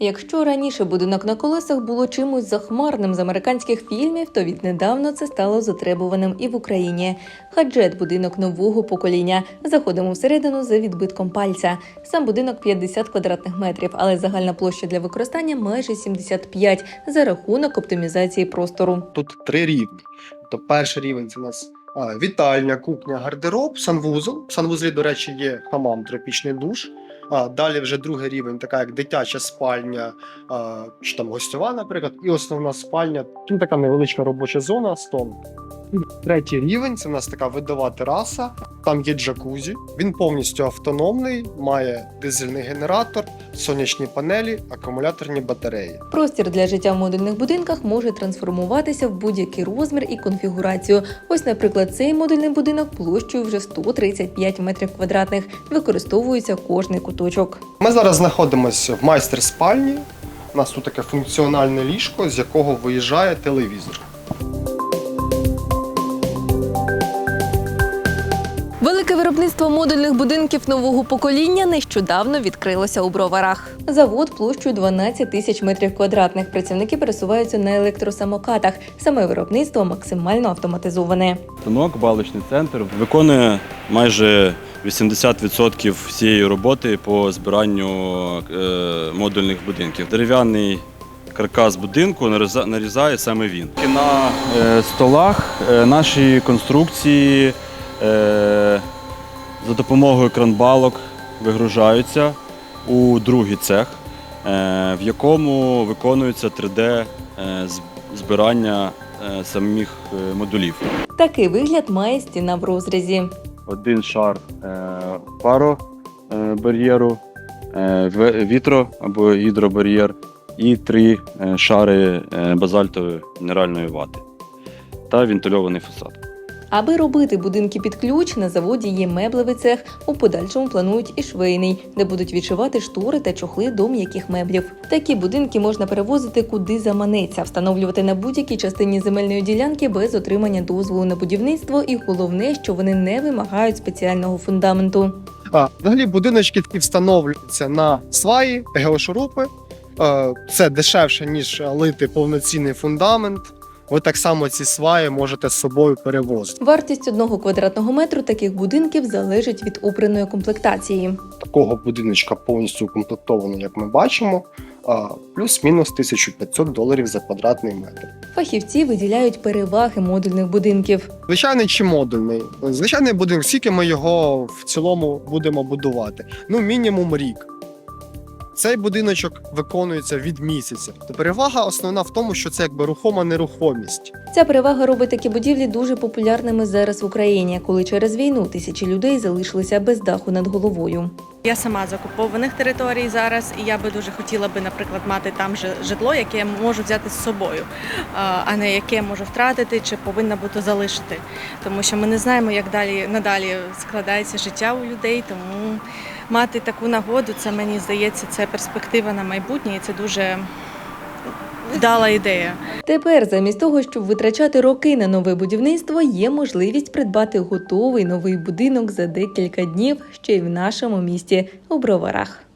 Якщо раніше будинок на колесах було чимось захмарним з американських фільмів, то віднедавна це стало затребуваним і в Україні. Хаджет будинок нового покоління. Заходимо всередину за відбитком пальця. Сам будинок 50 квадратних метрів, але загальна площа для використання майже 75 за рахунок оптимізації простору. Тут три рівні. Тобто перший рівень це у нас вітальня, кухня, гардероб, санвузол. В санвузлі, до речі, є хамам, тропічний душ. А далі вже другий рівень, така як дитяча спальня, а, чи там гостьова, наприклад, і основна спальня. Тут така невеличка робоча зона, стол. Третій рівень це у нас така видова тераса. Там є джакузі. Він повністю автономний, має дизельний генератор, сонячні панелі, акумуляторні батареї. Простір для життя в модульних будинках може трансформуватися в будь-який розмір і конфігурацію. Ось, наприклад, цей модульний будинок площею вже 135 метрів квадратних. Використовується кожний куточок. Ми зараз знаходимося в майстер-спальні. У нас тут таке функціональне ліжко, з якого виїжджає телевізор. Виробництво модульних будинків нового покоління нещодавно відкрилося у броварах. Завод площею 12 тисяч метрів квадратних. Працівники пересуваються на електросамокатах. Саме виробництво максимально автоматизоване. Станок, балочний центр виконує майже 80% всієї роботи по збиранню е, модульних будинків. Дерев'яний каркас будинку наріза- нарізає саме він. На е, столах е, наші конструкції за допомогою кранбалок вигружаються у другий цех, е, в якому виконується 3D е, е, самих модулів. Такий вигляд має стіна в розрізі. один шар паро бар'єру, вітро або гідробар'єр і три шари базальтової мінеральної вати та вентильований фасад. Аби робити будинки під ключ, на заводі є меблевий цех. У подальшому планують і швейний, де будуть відшивати штори та чохли до м'яких меблів. Такі будинки можна перевозити куди заманеться, встановлювати на будь-якій частині земельної ділянки без отримання дозволу на будівництво. І головне, що вони не вимагають спеціального фундаменту. А, взагалі будиночки такі встановлюються на сваї, геошурупи. Е, Це дешевше, ніж лити повноцінний фундамент. Ви так само ці сваї можете з собою перевозити. Вартість одного квадратного метру таких будинків залежить від обраної комплектації. Такого будиночка повністю укомплектованого, як ми бачимо, плюс-мінус 1500 доларів за квадратний метр. Фахівці виділяють переваги модульних будинків. Звичайний чи модульний? Звичайний будинок, скільки ми його в цілому будемо будувати? Ну, мінімум рік. Цей будиночок виконується від місяця. То перевага основна в тому, що це якби рухома нерухомість. Ця перевага робить такі будівлі дуже популярними зараз в Україні, коли через війну тисячі людей залишилися без даху над головою. Я сама з окупованих територій зараз, і я би дуже хотіла би, наприклад, мати там же житло, яке я можу взяти з собою, а а не яке можу втратити чи повинна бути залишити. Тому що ми не знаємо, як далі надалі складається життя у людей. Тому мати таку нагоду, це мені здається, це перспектива на майбутнє, і це дуже вдала ідея. Тепер, замість того, щоб витрачати роки на нове будівництво, є можливість придбати готовий новий будинок за декілька днів ще й в нашому місті у Броварах.